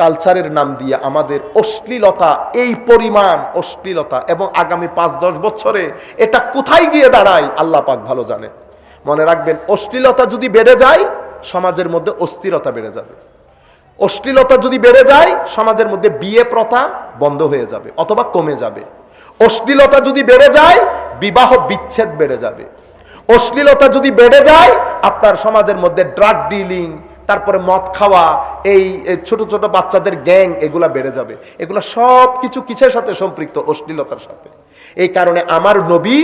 কালচারের নাম দিয়ে আমাদের অশ্লীলতা, এই পরিমাণ অশ্লীলতা এবং আগামী পাঁচ, দশ বছরে এটা কোথায় গিয়ে দাঁড়ায়, আল্লাহ পাক ভালো জানে মনে রাখবেন, অশ্লীলতা যদি বেড়ে যায়, সমাজের মধ্যে অস্থিরতা বেড়ে যাবে। অশ্লীলতা যদি বেড়ে যায়, সমাজের মধ্যে বিয়ে প্রথা বন্ধ হয়ে যাবে অথবা কমে যাবে। অশ্লীলতা যদি বেড়ে যায়, বিবাহ বিচ্ছেদ বেড়ে যাবে। অশ্লীলতা যদি বেড়ে যায়, আপনার সমাজের মধ্যে ড্রাগ ডিলিং তারপরে মদ খাওয়া, এই ছোট ছোট বাচ্চাদের গ্যাং, এগুলা বেড়ে যাবে। এগুলা সব কিছু কিসের সাথে সম্পৃক্ত? অশ্লীলতার সাথে। এই কারণে আমার নবী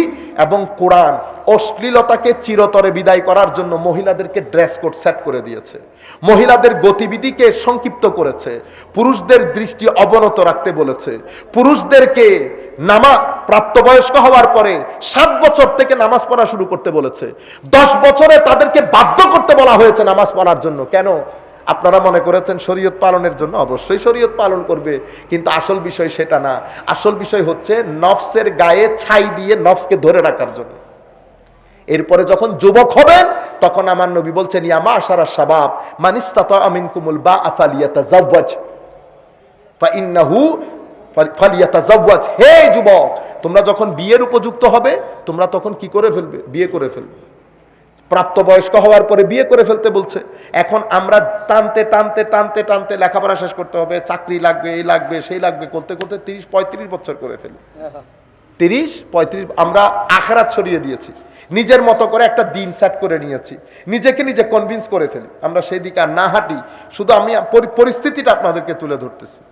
এবং কোরআন অশ্লীলতাকে চিরতরে বিদায় করার জন্য মহিলাদেরকে ড্রেস কোড সেট করে দিয়েছে। মহিলাদের গতিবিধিকে সংক্ষিপ্ত করেছে। পুরুষদের দৃষ্টি অবনত রাখতে বলেছে। পুরুষদেরকে নামা প্রাপ্তবয়স্ক হওয়ার পরে সাত বছর থেকে নামাজ পড়া শুরু করতে বলেছে। দশ বছরে তাদেরকে বাধ্য করতে বলা হয়েছে নামাজ পড়ার জন্য। কেন? আপনারা মনে করেছেন শরীয়ত পালনের জন্য? অবশ্যই শরীয়ত পালন করবে, কিন্তু আসল বিষয় সেটা না। আসল বিষয় হচ্ছে নফসের গায়ে ছাই দিয়ে নফসকে ধরে রাখার জন্য। এরপরে যখন যুবক হবেন, তখন আমার নবী বলছেন ইয়ামা আশারা শাবাব মানিস্তাতা আমিন কুমুল বা আফালিয়াতা জাওয়াজ ফাইন্নাহু ফালিয়াতা জাওয়াজ হে যুবক, তোমরা যখন বিয়ের উপযুক্ত হবে, তোমরা তখন কি করে ফেলবে? বিয়ে করে ফেলবে। প্রাপ্তবয়স্ক হওয়ার পরে বিয়ে করে ফেলতে বলছে। এখন আমরা টানতে টানতে টানতে টানতে লেখাপড়া শেষ করতে হবে চাকরি লাগবে এই লাগবে সেই লাগবে করতে করতে তিরিশ পঁয়ত্রিশ বছর করে ফেলি। তিরিশ পঁয়ত্রিশ আমরা আখরাত ছড়িয়ে দিয়েছি। নিজের মতো করে একটা দিন সেট করে নিয়েছি। নিজেকে নিজে কনভিন্স করে ফেলি। আমরা সেই দিকে আর না হাঁটি। শুধু আমি পরি- পরিস্থিতিটা আপনাদেরকে তুলে ধরতেছি।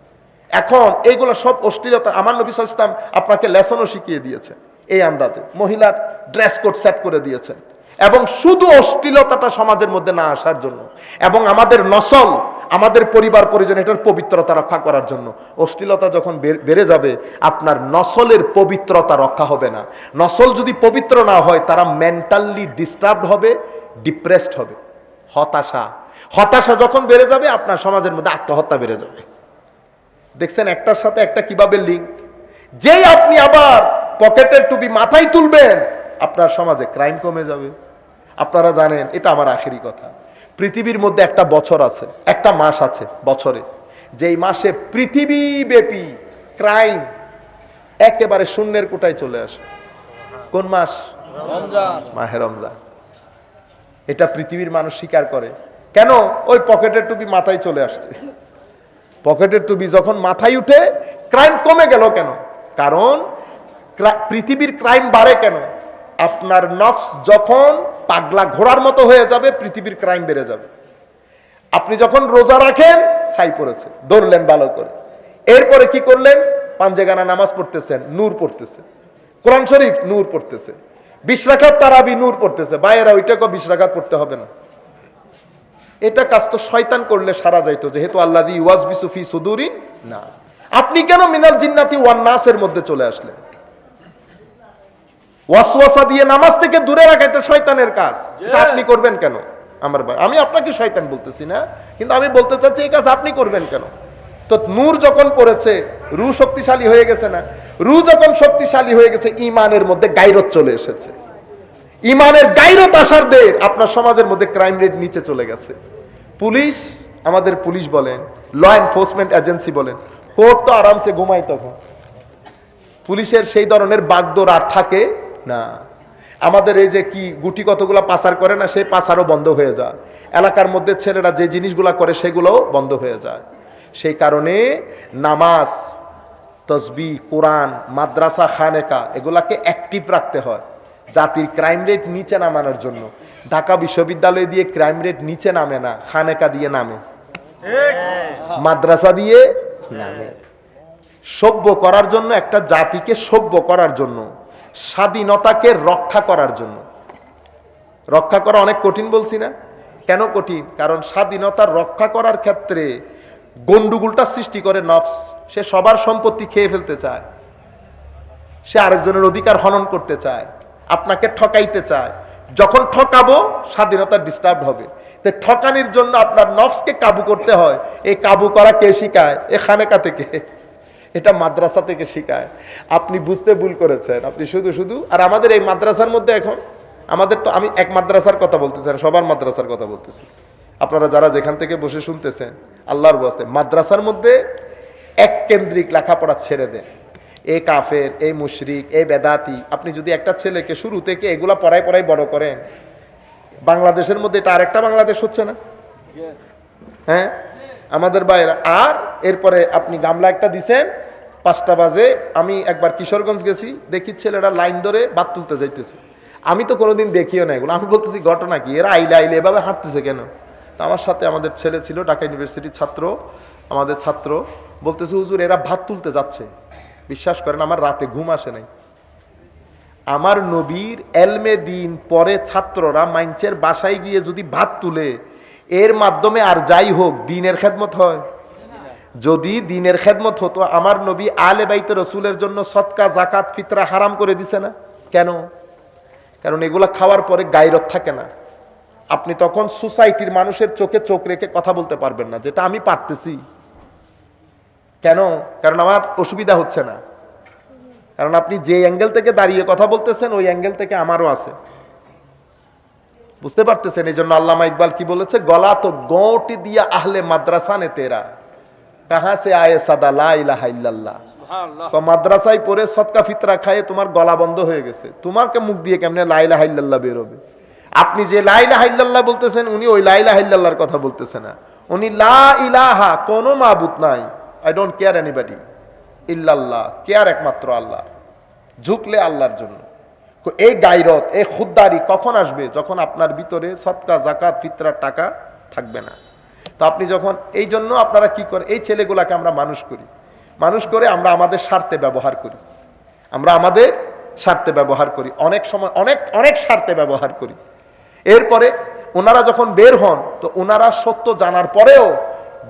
এখন এইগুলো সব অশ্লীলতা আমার নবী আলাইহি আপনাকে লেসনও শিখিয়ে দিয়েছেন। এই আন্দাজে। মহিলার ড্রেস কোড সেট করে দিয়েছেন। এবং শুধু অশ্লীলতাটা সমাজের মধ্যে না আসার জন্য, এবং আমাদের নসল, আমাদের পরিবার পরিজন, এটার পবিত্রতা রক্ষা করার জন্য। অশ্লীলতা যখন বেড়ে যাবে, আপনার নসলের পবিত্রতা রক্ষা হবে না। নসল যদি পবিত্র না হয়, তারা মেন্টালি ডিস্টার্বড হবে ডিপ্রেসড হবে। হতাশা। হতাশা যখন বেড়ে যাবে, আপনার সমাজের মধ্যে আত্মহত্যা বেড়ে যাবে। দেখছেন, একটার সাথে একটা কীভাবে লিঙ্ক যেই আপনি আবার পকেটের টুপি মাথায় তুলবেন, আপনার সমাজে ক্রাইম কমে যাবে। আপনারা জানেন এটা আমার আখেরি কথা। পৃথিবীর মধ্যে একটা বছর আছে একটা মাস আছে বছরে। যেই মাসে পৃথিবীব্যাপী ক্রাইম একেবারে শূন্যের কোটায় চলে আসে। কোন মাস? মাহে রমজান। এটা পৃথিবীর মানুষ স্বীকার করে। কেন? ওই পকেটের টুপি মাথায় চলে আসছে। পকেটের টুপি যখন মাথায় উঠে ক্রাইম কমে গেল কেন? কারণ পৃথিবীর ক্রাইম বাড়ে কেন? আপনার নফস যখন পাগলা ঘোড়ার মতো হয়ে যাবে, পৃথিবীর ক্রাইম বেড়ে যাবে। আপনি যখন রোজা রাখেন, ছাই পড়েছে ধরলেন ভালো করে। এরপরে কি করলেন? পাঞ্জেগানা নামাজ পড়তেছেন, নূর পড়তেছে কোরআন শরীফ, নূর পড়তেছে। বিশ রাখাত তারাবি, নূর পড়তেছে। বাইরা ওইটাকে বিশ রাখাত পড়তে হবে না। এটা কাজ তো শয়তান করলে সারা যাইতো, যেহেতু আল্লাহ দি ওয়াজ বিসুফি সুদুরিন নাস। আপনি কেন মিনাল জিন্নাতি ওয়ান নাসের মধ্যে চলে আসলেন? ওয়াসওয়াসা দিয়ে নামাজ থেকে দূরে রাখা এটা শয়তানের কাজ। এটা আপনি করবেন কেন? আমার ভাই আমি আপনাকে শয়তান বলতেছি না কিন্তু আমি বলতে চাচ্ছি এই কাজ আপনি করবেন কেন? তো নূর যখন পড়েছে রু শক্তিশালী হয়ে গেছে না? রু যখন শক্তিশালী হয়ে গেছে ইমানের মধ্যে গাইরত চলে এসেছে। ইমানের গাইরত আসার দের আপনার সমাজের মধ্যে ক্রাইম রেট নিচে চলে গেছে। পুলিশ আমাদের পুলিশ বলেন ল এনফোর্সমেন্ট এজেন্সি বলেন কোর্ট তো আরামসে ঘুমায় তখন। পুলিশের সেই ধরনের বাগদোর আর থাকে না। আমাদের এই যে কি গুটি কতগুলা পাচার করে না, সেই পাচারও বন্ধ হয়ে যায়। এলাকার মধ্যে ছেলেরা যে জিনিসগুলা করে, সেগুলোও বন্ধ হয়ে যায়। সেই কারণে নামাজ, তসবি, কোরআন, মাদ্রাসা, খানেকা, এগুলাকে অ্যাক্টিভ রাখতে হয়। জাতির ক্রাইম রেট নিচে নামানোর জন্য। ঢাকা বিশ্ববিদ্যালয় দিয়ে ক্রাইম রেট নিচে নামে না, খানেকা দিয়ে নামে। মাদ্রাসা দিয়ে নামে। সভ্য করার জন্য, একটা জাতিকে সভ্য করার জন্য। স্বাধীনতাকে রক্ষা করার জন্য। রক্ষা করা অনেক কঠিন বলছি না? কেন কঠিন? কারণ স্বাধীনতা রক্ষা করার ক্ষেত্রে গন্ডুগুলটা সৃষ্টি করে নফস। সে সবার সম্পত্তি খেয়ে ফেলতে চায়। সে আরেকজনের অধিকার হনন করতে চায়। আপনাকে ঠকাইতে চায়। যখন ঠকাবো, স্বাধীনতা ডিস্টার্ব হবে। তো ঠকানির জন্য আপনার নফসকে কাবু করতে হয়। এই কাবু করা কে শিখায়? এ খানেকা থেকে। এটা মাদ্রাসা থেকে শিখায়। আপনি বুঝতে ভুল করেছেন। আপনি শুধু শুধু আর আমাদের এই মাদ্রাসার মধ্যে এখন আমাদের তো আমি এক মাদ্রাসার কথা বলতেছি সবার মাদ্রাসার কথা বলতেছি। আপনারা যারা যেখান থেকে বসে শুনতেছেন আল্লাহর বস্তে মাদ্রাসার মধ্যে এক কেন্দ্রিক লেখাপড়া ছেড়ে দেন। এ কাফের এ মুশরিক এ বেদাতি আপনি যদি একটা ছেলেকে শুরু থেকে এগুলা পড়াই পড়াই বড় করেন বাংলাদেশের মধ্যে এটা আরেকটা বাংলাদেশ হচ্ছে না? হ্যাঁ? আমাদের বাইরে আর এরপরে আপনি গামলা একটা দিছেন পাঁচটা বাজে, আমি একবার কিশোরগঞ্জ গেছি, দেখি ছেলেরা লাইন ধরে বাদ তুলতে যাইতেছে। আমি তো কোনোদিন দেখিও না এগুলো। আমি বলতেছি, ঘটনা কি? এরা আইলে আইলে এভাবে হাঁটতেছে কেন? আমার সাথে আমাদের ছেলে ছিল, ঢাকা ইউনিভার্সিটির ছাত্র, আমাদের ছাত্র। বলতেছে, হুজুর, এরা ভাত তুলতে যাচ্ছে। বিশ্বাস করেন, আমার রাতে ঘুম আসে নাই। আমার নবীর এলমে দিন পরে ছাত্ররা মাইনচের বাসায় গিয়ে যদি ভাত তুলে, এর মাধ্যমে আর যাই হোক, দিনের খেদমত হয়। যদি দিনের খেদমত হতো, আমার নবী আলে বাইতে রসুলের জন্য সৎকা জাকাত ফিতরা হারাম করে দিছে না? কেন? কারণ এগুলা খাওয়ার পরে গাইরত থাকে না। আপনি তখন সোসাইটির মানুষের চোখে চোখ রেখে কথা বলতে পারবেন না, যেটা আমি পারতেছি। কেন? কারণ আমার অসুবিধা হচ্ছে না। কারণ আপনি যে অ্যাঙ্গেল থেকে দাঁড়িয়ে কথা বলতেছেন, ওই অ্যাঙ্গেল থেকে আমারও আছে। বুঝতে পারতেছেন? এই জন্য আল্লামা ইকবাল কি বলেছে? গলা তো গোটি দিয়া আহলে মাদ্রাসা নে তেরা। কাহা সে আয়ে সাদা লা ইলাহা ইল্লাল্লাহ। তো মাদ্রাসায় পড়ে সৎকা ফিতরা খায়ে তোমার গলা বন্ধ হয়ে গেছে। তোমারকে মুখ দিয়ে কেমনে লাইলা হাইল্লাল্লাহ বেরোবে আপনি যে লাইলা হাইল্লাল্লাহ বলতেছেন উনি ওই লাইলা হাইল্লাল্লাহর কথা বলতেছে না। উনি লা ইলাহা কোনো মাবুত নাই। আই ডোন্ট কেয়ার এনিবডি ইল্লাল্লাহ কেয়ার একমাত্র আল্লাহ। ঝুঁকলে আল্লাহর জন্য। এই গাইরত এই খুদ্দারি কখন আসবে যখন আপনার ভিতরে সৎকা জাকাত ফিতরার টাকা থাকবে না? তো আপনি যখন এই জন্য আপনারা কি করেন? এই ছেলেগুলাকে আমরা মানুষ করি। মানুষ করে আমরা আমাদের স্বার্থে ব্যবহার করি। আমরা আমাদের স্বার্থে ব্যবহার করি। অনেক সময়, অনেক অনেক স্বার্থে ব্যবহার করি। এরপরে ওনারা যখন বের হন, তো ওনারা সত্য জানার পরেও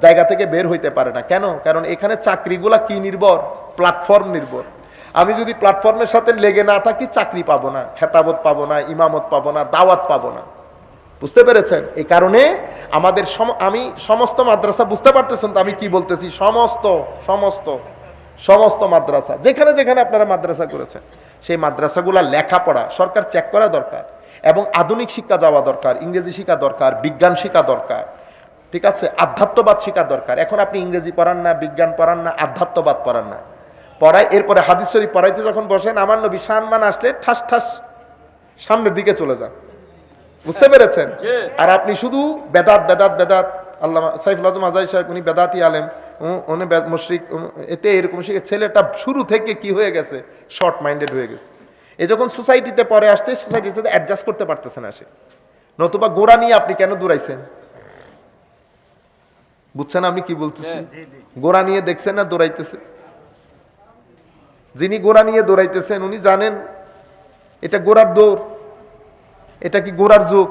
জায়গা থেকে বের হইতে পারে না। কেন? কারণ এখানে চাকরিগুলা কি নির্ভর? প্ল্যাটফর্ম নির্ভর। আমি যদি প্ল্যাটফর্মের সাথে লেগে না থাকি, চাকরি পাবো না। খেতাবত পাবো না, ইমামত পাবো না, দাওয়াত পাবো না। বুঝতে পেরেছেন? এই কারণে আমাদের আমি সমস্ত মাদ্রাসা বুঝতে পারতেছেন তো আমি কি বলতেছি? সমস্ত সমস্ত সমস্ত মাদ্রাসা, যেখানে যেখানে আপনারা মাদ্রাসা করেছেন, সেই মাদ্রাসাগুলা লেখাপড়া, সরকার চেক করা দরকার এবং আধুনিক শিক্ষা যাওয়া দরকার, ইংরেজি শিক্ষা দরকার, বিজ্ঞান শিক্ষা দরকার, ঠিক আছে? আধ্যাত্মবাদ শিক্ষা দরকার। এখন আপনি ইংরেজি পড়ান না, বিজ্ঞান পড়ান না, আধ্যাত্মবাদ পড়ান না। পড়ায় এরপরে হাদিস শরীফ পড়াইতে যখন বসেন, আমার নবী সম্মান আসলে ঠাস ঠাস সামনের দিকে চলে যান। বুঝতে পেরেছেন? আর আপনি শুধু বেদাত বেদাত বেদাত। আল্লাহ সাইফুল আজম আজাই সাহেব উনি বেদাতি আলেম। উনি বেদ- মুশরিক এতে এরকম ছেলেটা শুরু থেকে কি হয়ে গেছে? শর্ট মাইন্ডেড হয়ে গেছে। এ যখন সোসাইটিতে পরে আসছে সোসাইটির সাথে অ্যাডজাস্ট করতে পারতেছে না সে। নতুবা গোড়া নিয়ে আপনি কেন দৌড়াইছেন? বুঝছেন আমি কি বলতেছি? গোড়া নিয়ে দেখছেন না দৌড়াইতেছে? যিনি গোড়া নিয়ে দৌড়াইতেছেন উনি জানেন এটা গোড়ার দৌড়। এটা কি গোড়ার যুগ?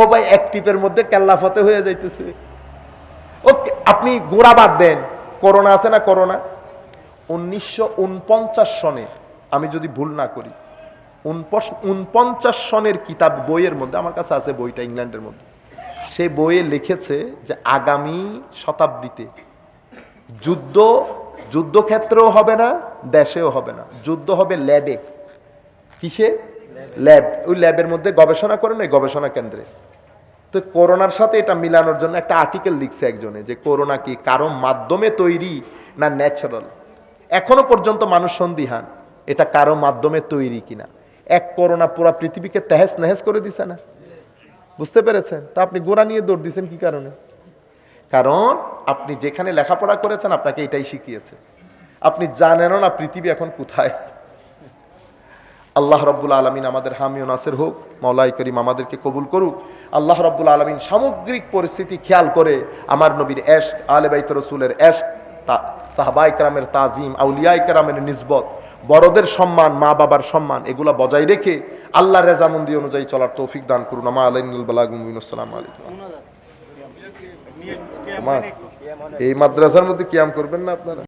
ও ভাই, এক টিপের মধ্যে কেল্লাফতে হয়ে যাইতেছে। ও, আপনি গোড়া বাদ দেন। করোনা আছে না করোনা? উনিশশো সনে আমি যদি ভুল না করি উনপঞ্চাশ সনের কিতাব বইয়ের মধ্যে, আমার কাছে আছে বইটা ইংল্যান্ডের মধ্যে, সে বইয়ে লিখেছে যে আগামী শতাব্দীতে যুদ্ধ, যুদ্ধক্ষেত্রেও হবে না, দেশেও হবে না। যুদ্ধ হবে ল্যাবে। কিসে? ল্যাব ওই ল্যাবের মধ্যে গবেষণা করেন ওই গবেষণা কেন্দ্রে। তো করোনার সাথে এটা মিলানোর জন্য একটা আর্টিকেল লিখছে একজনে যে করোনা কি কারও মাধ্যমে তৈরি না ন্যাচারাল এখনও পর্যন্ত মানুষ সন্দিহান, এটা কারও মাধ্যমে তৈরি কিনা? এক করোনা পুরা পৃথিবীকে তেহেস নেহেস করে দিছে না? বুঝতে পেরেছেন? তা আপনি গোড়া নিয়ে দৌড় দিছেন কি কারণে? কারণ আপনি যেখানে লেখাপড়া করেছেন, আপনাকে এটাই শিখিয়েছে। আপনি জানেনও না পৃথিবী এখন কোথায়। আল্লাহ রব্বুল আলমিন আমাদের হামিও নাসের হোক মৌলাই করিম আমাদেরকে কবুল করুক। আল্লাহ রব্বুল আলমিন সামগ্রিক পরিস্থিতি খেয়াল করে আমার নবীর এশ আলে বাইত রসুলের এশ সাহাবা ইকরামের তাজিম আউলিয়া ইকরামের নিজবত বড়দের সম্মান মা বাবার সম্মান এগুলা বজায় রেখে আল্লাহ রেজামন্দি অনুযায়ী চলার তৌফিক দান করুন। আমা আমার এই মাদ্রাসার মধ্যে কিয়াম করবেন না আপনারা?